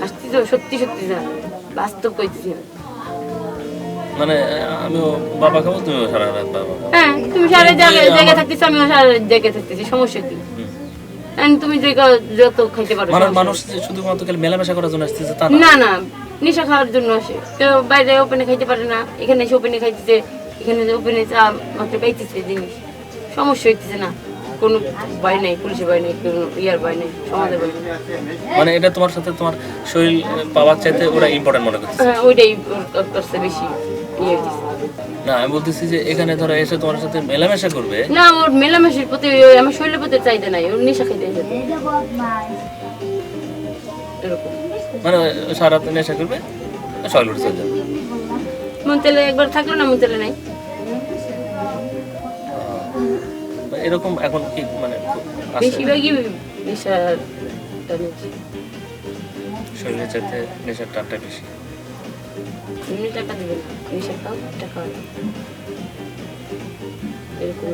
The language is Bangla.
হাসছি তো সত্যি সত্যি না বাস্তব কইতেছি। না মানে আমিও বাবা খাব তুমিও সারা রাত বাবা হ্যাঁ তুমি সারা জায়গায় জায়গায় থাকতেছি আমিও সারা জায়গায় থাকতেছি সমস্যা কি? তুমি যত খাইতে পারো মানে মানুষ শুধুমাত্র খালি মেলামেশা করার জন্য আসতেছে তা না? না না নেশা খাওয়ার জন্য আসে। কেউ বাইরে ওপেনে খাইতে পারে না এখানে এসে ওপেনে খাইতেছে এখানে ওপেনে চা মাত্র পাইতেছে জিনিস। সমস্যা হইতেছে না। কোনো ভয় নেই পুলিশের ভয় নেই কোনো ইয়ার ভয় নেই সমাজের ভয় নেই। মানে এটা তোমার সাথে তোমার শরীর পাওয়ার চাইতে ওরা ইম্পর্টেন্ট মনে করছে হ্যাঁ ওইটাই করছে বেশি ইয়ে হইতেছে না আমি বলতেছি যে এখানে ধরো এসে তোমার সাথে মেলামেশা করবে? না ওর মেলামেশির প্রতি আমার শরীরের প্রতি চাহিদা নাই ওর নেশা এসেছে এরকম। মানে সারা নেশা করবে? সকালে উঠে চলে যাবে। মন তেলে একবার থাকল না মন তেলে নাই? এরকম এখন কি মানে বেশিরভাগই নেশার শরীরের চাইতে নেশার টানটা বেশি। এমনি টাকা দেবে না নেশা খাও টাকা এরকম।